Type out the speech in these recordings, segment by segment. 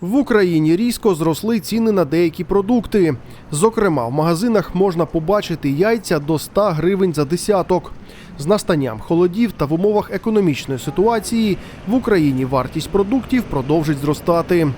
В Україні різко зросли ціни на деякі продукти. Зокрема, в магазинах можна побачити яйця до 100 гривень за десяток. З настанням холодів та в умовах економічної ситуації в Україні вартість продуктів продовжить зростати.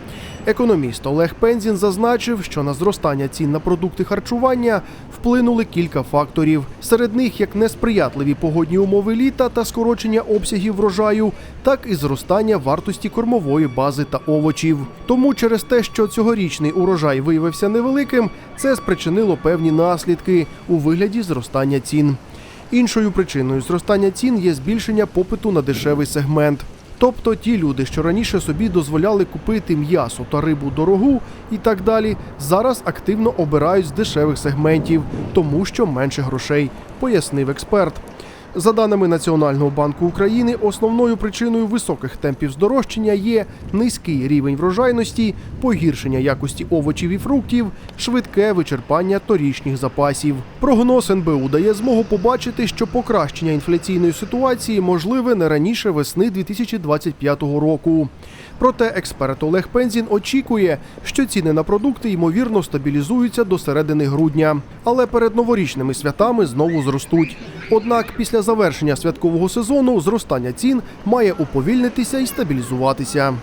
Економіст Олег Пензін зазначив, що на зростання цін на продукти харчування вплинули кілька факторів. Серед них як несприятливі погодні умови літа та скорочення обсягів врожаю, так і зростання вартості кормової бази та овочів. Тому через те, що цьогорічний урожай виявився невеликим, це спричинило певні наслідки у вигляді зростання цін. Іншою причиною зростання цін є збільшення попиту на дешевий сегмент. Тобто ті люди, що раніше собі дозволяли купити м'ясо та рибу дорогу і так далі, зараз активно обирають з дешевих сегментів, тому що менше грошей, пояснив експерт. За даними Національного банку України, основною причиною високих темпів здорожчання є низький рівень врожайності, погіршення якості овочів і фруктів, швидке вичерпання торічніх запасів. Прогноз НБУ дає змогу побачити, що покращення інфляційної ситуації можливе не раніше весни 2025 року. Проте експерт Олег Пензін очікує, що ціни на продукти ймовірно стабілізуються до середини грудня, але перед новорічними святами знову зростуть. Однак після завершення святкового сезону зростання цін має уповільнитися і стабілізуватися.